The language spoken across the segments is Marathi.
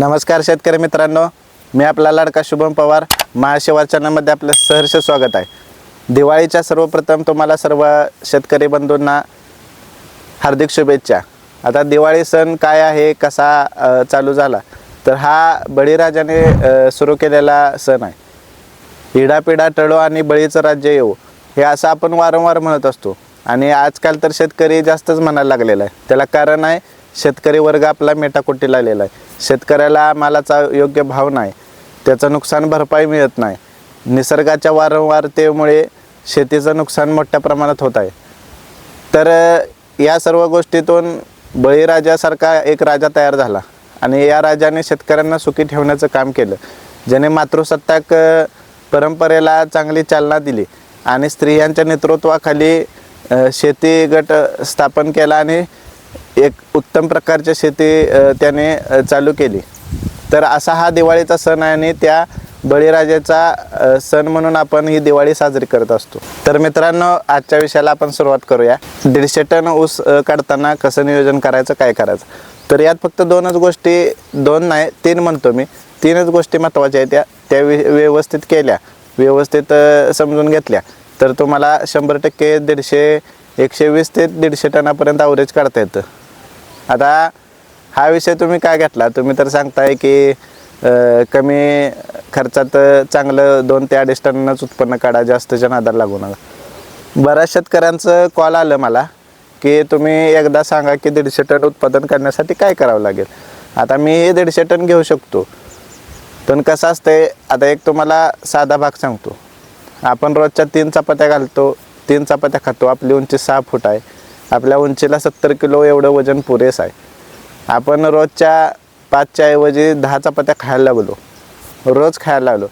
नमस्कार शेतकरी मित्रांनो मी आपला लाडका शुभम पवार. महाशिवाचनामध्ये आपलं सहर्ष स्वागत आहे. दिवाळीच्या सर्वप्रथम तुम्हाला सर्व शेतकरी बंधूंना हार्दिक शुभेच्छा. आता दिवाळी सण काय आहे कसा चालू झाला तर हा बळीराजाने सुरू केलेला सण आहे. इडापिडा टळो आणि बळीचं राज्य येऊ हे असं आपण वारंवार म्हणत असतो. आणि आजकाल तर शेतकरी जास्तच म्हणायला लागलेला आहे. त्याला कारण आहे शेतकरी वर्ग आपला मेटाकुटीला आलेला आहे. शेतकऱ्याला मालाचा योग्य भाव नाही. त्याचं नुकसान भरपाई मिळत नाही. निसर्गाच्या वारंवारतेमुळे शेतीचं नुकसान मोठ्या प्रमाणात होत आहे. तर या सर्व गोष्टीतून बळीराजासारखा एक राजा तयार झाला आणि या राजाने शेतकऱ्यांना सुखी ठेवण्याचं काम केलं. ज्याने मातृसत्ताक परंपरेला चांगली चालना दिली आणि स्त्रियांच्या नेतृत्वाखाली शेती गट स्थापन केला आणि एक उत्तम प्रकारची शेती त्याने चालू केली. तर असा हा दिवाळीचा सण आहे आणि त्या बळीराजाचा सण म्हणून आपण ही दिवाळी साजरी करत असतो. तर मित्रांनो आजच्या विषयाला आपण सुरुवात करूया. दीडशे टन ऊस काढताना कसं नियोजन करायचं काय करायचं? तर यात फक्त दोनच गोष्टी दोन नाही तीन म्हणतो मी. तीनच गोष्टी महत्त्वाच्या आहेत त्या त्या वि- व्यवस्थित केल्या व्यवस्थित समजून घेतल्या. तर तुम्हाला शंभर टक्के दीडशे एकशे वीस ते दीडशे टनापर्यंत अवरेज काढता येतं. आता हा विषय तुम्ही काय घेतला? तुम्ही तर सांगताय की कमी खर्चात चांगलं दोन ते अडीच टनच उत्पन्न काढा जास्तच्या नादाला लागू नका. बऱ्याच शेतकऱ्यांचं कॉल आलं मला की तुम्ही एकदा सांगा की दीडशे टन उत्पादन करण्यासाठी काय करावं लागेल? आता मी हे दीडशे टन घेऊ शकतो. पण कसं असतंय आता एक तुम्हाला साधा भाग सांगतो. आपण रोजच्या तीन चपात्या घालतो तीन चपात्या खातो आपली उंची सहा फूट आहे. आपल्या उंचीला सत्तर किलो एवढं वजन पुरेस आहे. आपण रोजच्या पाचच्या ऐवजी दहा चपात्या खायला लागलो. रोज खायला लागलो.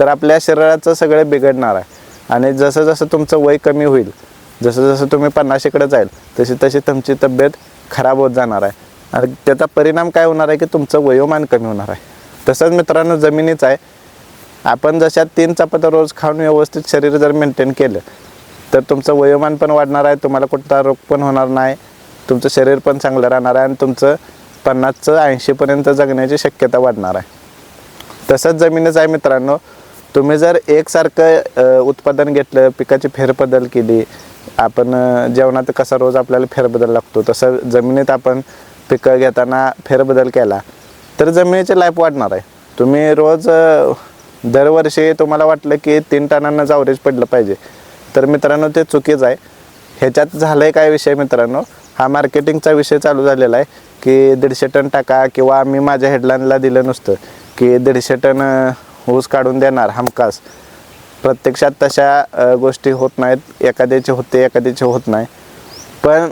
तर आपल्या शरीराचं सगळं बिघडणार आहे. आणि जसं जसं तुमचं वय कमी होईल जसं जसं तुम्ही पन्नाशीकडे जाईल तशी तशी तुमची तब्येत खराब होत जाणार आहे. आणि त्याचा परिणाम काय होणार आहे की तुमचं वयोमान कमी होणार आहे. तसंच मित्रांनो जमिनीच आहे. आपण जशा तीन चपात्या रोज खाऊन व्यवस्थित शरीर जर मेंटेन केलं तर तुमचं वयोमान पण वाढणार आहे तुम्हाला कुठला रोग पण होणार नाही तुमचं शरीर पण चांगलं राहणार आहे आणि तुमचं पन्नासचं ऐंशीपर्यंत जगण्याची शक्यता वाढणार आहे. तसंच जमीनच आहे मित्रांनो तुम्ही जर एकसारखं उत्पादन घेतलं पिकाची फेरबदल केली आपण जेवणात कसा रोज आपल्याला फेरबदल लागतो तसं जमिनीत आपण पिकं घेताना फेरबदल केला तर जमिनीची लाईफ वाढणार आहे. तुम्ही रोज दरवर्षी तुम्हाला वाटलं की तीन टनांना जावरेज पडलं पाहिजे. तर मित्रांनो ते चुकीचं आहे. ह्याच्यात झालं आहे काय विषय मित्रांनो? हा मार्केटिंगचा विषय चालू झालेला आहे की दीडशे टन टाका किंवा मी माझ्या हेडलाईनला दिलं नुसतं की दीडशे टन ऊस काढून देणार हमखास. प्रत्यक्षात तशा गोष्टी होत नाहीत. एखाद्याचे होते एखाद्याचे होत नाही. पण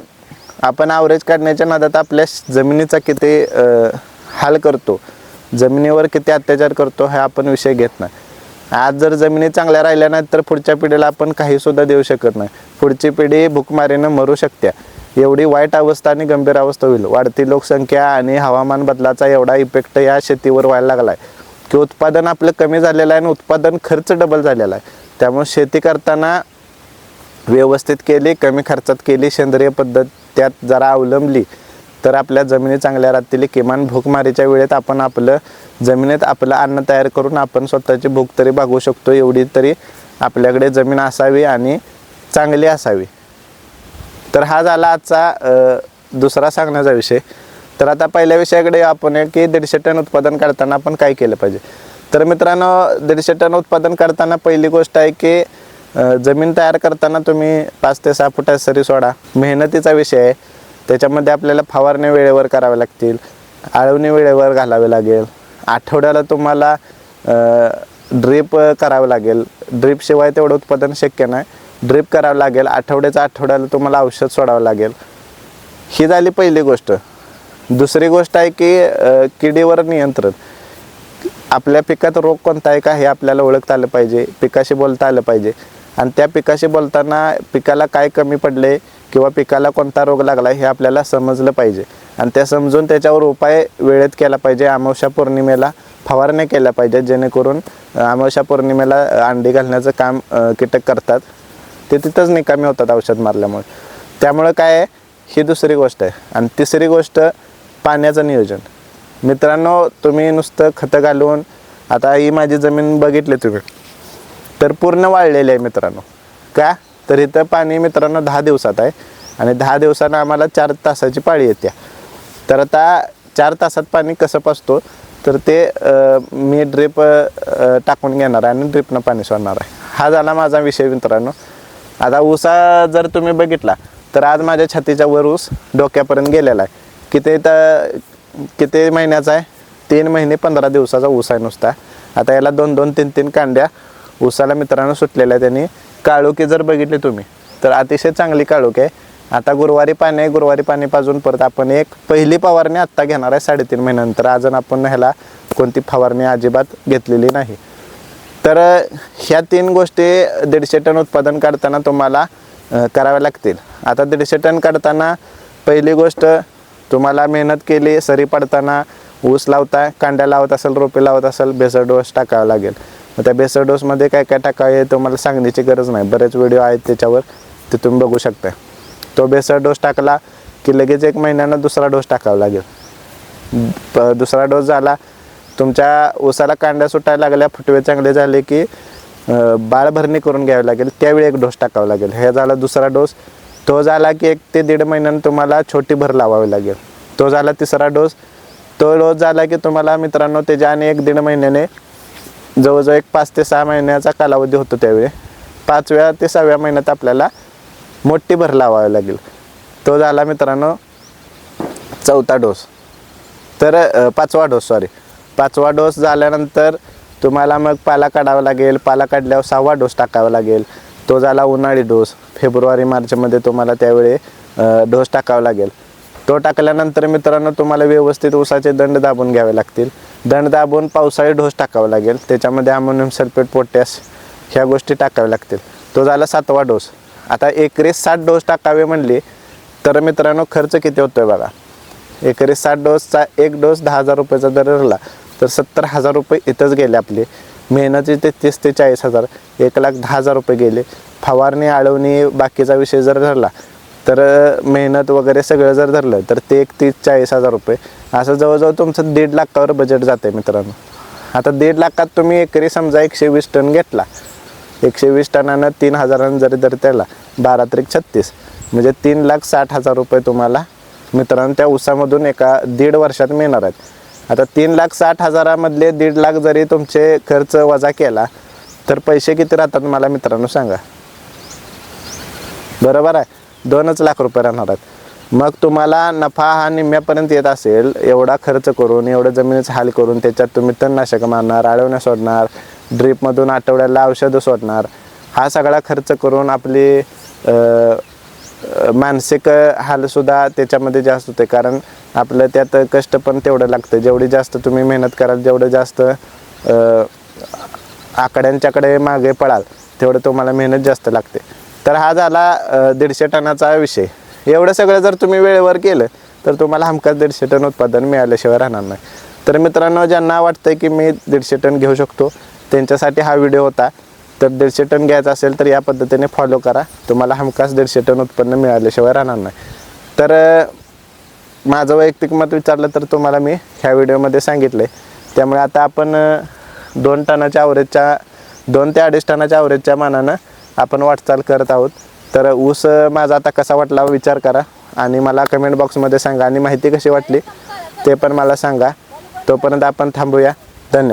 आपण ॲव्हरेज काढण्याच्या नादात आपल्या जमिनीचा किती हाल करतो. जमिनीवर किती अत्याचार करतो हा आपण विषय घेत नाही. आज जर जमिनी चांगल्या राहिल्या नाहीत तर पुढच्या पिढीला आपण काही सुद्धा देऊ शकत नाही. पुढची पिढी भूकमारीनं मरू शकते एवढी वाईट अवस्था आणि गंभीर अवस्था होईल. वाढती लोकसंख्या आणि हवामान बदलाचा एवढा इफेक्ट या शेतीवर व्हायला लागला आहे की उत्पादन आपलं कमी झालेलं आहे आणि उत्पादन खर्च डबल झालेला आहे. त्यामुळे शेती करताना व्यवस्थित केली कमी खर्चात केली सेंद्रिय पद्धत त्यात जरा अवलंबली. तर आपल्या जमिनी चांगल्या राहतील. किमान भूकमारीच्या वेळेत आपण आपलं जमिनीत आपलं अन्न तयार करून आपण स्वतःची भूक तरी भागवू शकतो. एवढी तरी आपल्याकडे जमीन असावी आणि चांगली असावी. तर हा झाला आजचा दुसरा सांगण्याचा विषय. तर आता पहिल्या विषयाकडे आपण आहे की दीडशे टन उत्पादन करताना आपण काय केलं पाहिजे? तर मित्रांनो दीडशे टन उत्पादन करताना पहिली गोष्ट आहे की जमीन तयार करताना तुम्ही पाच ते सहा फुटा सरी सोडा. मेहनतीचा विषय आहे. त्याच्यामध्ये आपल्याला फवारणी वेळेवर करावे लागतील आळवणी वेळेवर घालावे लागेल. आठवड्याला तुम्हाला ड्रीप करावं लागेल. ड्रीपशिवाय तेवढं उत्पादन शक्य नाही. ड्रीप करावं लागेल. आठवड्याचा आठवड्याला तुम्हाला औषध सोडावं लागेल. ही झाली पहिली गोष्ट. दुसरी गोष्ट आहे की किडीवर नियंत्रण. आपल्या पिकात रोग कोणता आहे का हे आपल्याला ओळखता आलं पाहिजे. पिकाशी बोलता आलं पाहिजे. आणि त्या पिकाशी बोलताना पिकाला काय कमी पडले किंवा पिकाला कोणता रोग लागला हे आपल्याला समजलं पाहिजे. आणि त्या समजून त्याच्यावर उपाय वेळेत केला पाहिजे. अमावस्या पौर्णिमेला फवारण्या केल्या पाहिजेत जेणेकरून अमावस्या पौर्णिमेला अंडी घालण्याचं काम कीटक करतात. ते तिथंच निकामी होतात औषध मारल्यामुळे. त्यामुळं काय आहे? ही दुसरी गोष्ट आहे. आणि तिसरी गोष्ट पाण्याचं नियोजन. मित्रांनो तुम्ही नुसतं खतं घालून आता ही माझी जमीन बघितली तुम्ही. तर पूर्ण वाळलेली आहे मित्रांनो. का? तर इथं पाणी मित्रांनो दहा दिवसात आहे. आणि दहा दिवसानं आम्हाला चार तासाची पाळी येते. तर आता चार तासात पाणी कसं पासतो? तर ते मी ड्रिप टाकून घेणार आहे आणि ड्रिपनं पाणी सोडणार आहे. हा झाला माझा विषय मित्रांनो. आता ऊसा जर तुम्ही बघितला तर आज माझ्या छातीच्या वर ऊस डोक्यापर्यंत गेलेला आहे. किती तर किती महिन्याचा आहे? तीन महिने पंधरा दिवसाचा ऊस आहे नुसता. आता याला दोन दोन तीन तीन कांड्या ऊसाला मित्रांनो सुटलेल्या त्यांनी काळोखे जर बघितली तुम्ही तर अतिशय चांगली काळोखे आहे. आता गुरुवारी पाणी आहे गुरुवारी पाणी पाजून परत आपण एक पहिली फवारणी आत्ता घेणार आहे साडेतीन महिन्यानंतर. अजून आपण ह्याला कोणती फवारणी अजिबात घेतलेली नाही. तर ह्या तीन गोष्टी दीडशे टन उत्पादन काढताना तुम्हाला कराव्या लागतील. आता दीडशे टन काढताना पहिली गोष्ट तुम्हाला मेहनत केली सरी पडताना ऊस लावता कांड्या लावत असेल रोपे लावत असेल बेसर डोस टाकावा लागेल. त्या बेसर डोसमध्ये काय काय टाकावे हे तुम्हाला सांगण्याची गरज नाही. बरेच व्हिडिओ आहेत त्याच्यावर ते तुम्ही बघू शकता. तो बेसर डोस टाकला की लगेच एक महिन्यानं दुसरा डोस टाकावा लागेल. प- दुसरा डोस झाला तुमच्या उसाला कांड्या सुटायला लागल्या फुटवे चांगले झाले की बाळभरणी करून घ्यावी लागेल त्यावेळी एक डोस टाकावा लागेल. हे झाला दुसरा डोस तो झाला की एक ते दीड महिन्यानं तुम्हाला छोटी भर लावावी लागेल. तो झाला तिसरा डोस तो डोस झाला की तुम्हाला मित्रांनो त्याच्या आणि एक दीड महिन्याने जवळजवळ एक पाच ते सहा महिन्याचा कालावधी होतो त्यावेळी. पाचव्या ते सहाव्या महिन्यात आपल्याला मोठी भर लावावी लागेल. तो झाला मित्रांनो चौथा डोस. तर पाचवा डोस सॉरी पाचवा डोस झाल्यानंतर तुम्हाला मग पाला काढावा लागेल. पाला काढल्यावर सहावा डोस टाकावा लागेल. तो झाला उन्हाळी डोस. फेब्रुवारी मार्चमध्ये तुम्हाला त्यावेळी डोस टाकावा लागेल. तो टाकल्यानंतर मित्रांनो तुम्हाला व्यवस्थित ऊसाचे दंड दाबून घ्यावे लागतील. दंड दाबून पावसाळी डोस टाकावा लागेल. त्याच्यामध्ये अमोनियम सल्फेट पोटॅश ह्या गोष्टी टाकाव्या लागतील. तो झाला सातवा डोस. आता एकरी सात डोस टाकावे म्हणले तर मित्रांनो खर्च किती होतोय बघा. एकरी साठ डोसचा एक डोस दहा हजार रुपयाचा जर धरला तर सत्तर हजार रुपये इथंच गेले आपले. मेहनतीचे ते तीस ते चाळीस हजार. एक लाख दहा हजार रुपये गेले. फवारणी आळवणी बाकीचा विषय जर धरला तर मेहनत वगैरे सगळं जर धरलं तर ते एक तीस चाळीस हजार रुपये. असं जवळजवळ तुमचं दीड लाखावर बजेट जाते मित्रांनो. आता दीड लाखात तुम्ही एकरी समजा एकशे वीस टन घेतला. एकशे वीस टनानं तीन हजारानं जरी जर त्याला बारा त्रिक छत्तीस. म्हणजे तीन लाख साठ हजार रुपये तुम्हाला मित्रांनो त्या उसामधून एका दीड वर्षात मिळणार आहेत. आता तीन लाख साठ हजारामधले दीड लाख जरी तुमचे खर्च वजा केला तर पैसे किती राहतात मला मित्रांनो सांगा. बरोबर आहे? दोनच लाख रुपये राहणार आहेत. मग तुम्हाला नफा हा निम्म्यापर्यंत येत असेल एवढा खर्च करून एवढं जमिनीचा हाल करून त्याच्यात तुम्ही तणनाशक मारणार आळवण्या सोडणार ड्रीपमधून आठवड्याला औषधं सोडणार हा सगळा खर्च करून आपली मानसिक हालसुद्धा त्याच्यामध्ये जास्त होते. कारण आपलं त्यात कष्ट पण तेवढं लागतं. जेवढी जास्त तुम्ही मेहनत कराल जेवढं जास्त आकड्यांच्याकडे मागे पळाल तेवढं तुम्हाला मेहनत जास्त लागते. तर हा झाला दीडशे टनाचा विषय. एवढं सगळं जर तुम्ही वेळेवर केलं तर तुम्हाला हमखास दीडशे टन उत्पादन मिळाल्याशिवाय राहणार नाही. तर मित्रांनो ज्यांना वाटतं की मी दीडशे टन घेऊ शकतो त्यांच्यासाठी हा व्हिडिओ होता. तर दीडशे टन घ्यायचा असेल तर या पद्धतीने फॉलो करा. तुम्हाला हमखास दीडशे टन उत्पन्न मिळाल्याशिवाय राहणार नाही. तर माझं वैयक्तिक मत विचारलं तर तुम्हाला मी ह्या व्हिडिओमध्ये सांगितलं आहे त्यामुळे आता आपण दोन टनाच्या ॲव्हरेजच्या दोन ते अडीच टनाच्या आवरेजच्या मानानं आपण वाटचाल करत आहोत. तर ऊस माझा आता कसा वाटला विचार करा आणि मला कमेंट बॉक्समध्ये सांगा आणि माहिती कशी वाटली ते पण मला सांगा. तोपर्यंत आपण थांबूया. धन्यवाद.